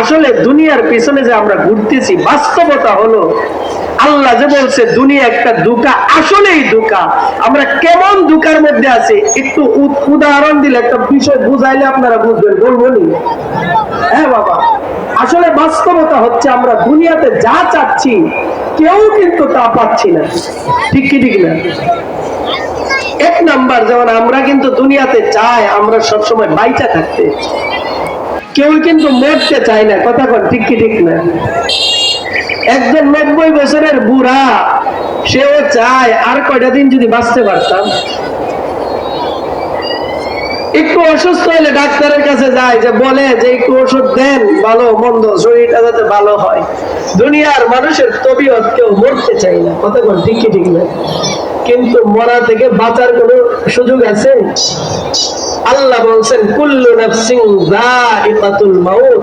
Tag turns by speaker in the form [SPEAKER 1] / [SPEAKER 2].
[SPEAKER 1] আসলে দুনিয়ার পিছনে যে আমরা ঘুরতেছি, বাস্তবতা হলো আল্লাহ যে বলছে, দুনিয়া একটা দুকা, আসলেই দুকা। আমরা কেমন দুকার মধ্যে আছি? একটু উদাহরণ দিলে, একটা বিষয় বুঝাইলে আপনারা বুঝবেন, বলব? হ্যাঁ বাবা। আসলে বাস্তবতা হচ্ছে, আমরা দুনিয়াতে যা চাচ্ছি, কেউ কিন্তু তা পাচ্ছি না। ঠিক কি, ঠিক না? এক নাম্বার যেমন আমরা কিন্তু দুনিয়াতে চাই, আমরা সবসময় বাইচা থাকতে। কেউ কিন্তু মরতে চায় না, কথা কন ঠিক কি ঠিক না? একজন নব্বই বছরের বুড়া, সেও চায় আর কয়টা দিন যদি বাঁচতে পারতাম। একটু অসুস্থ হলে ডাক্তারের কাছে যায়, যে বলে যে একটু ওষুধ দেন, ভালো, মন্দ, শরীরটা যাতে ভালো হয়। দুনিয়ার মানুষের তবিয়ত কেউ মরতে চাই না, কথা ঠিক কি ঠিক না? কিন্তু মরা থেকে বাঁচার কোনো সুযোগ আছে? আল্লাহ বলছেন কুল্লু নাফসিং যায়িকাতুল মাউত।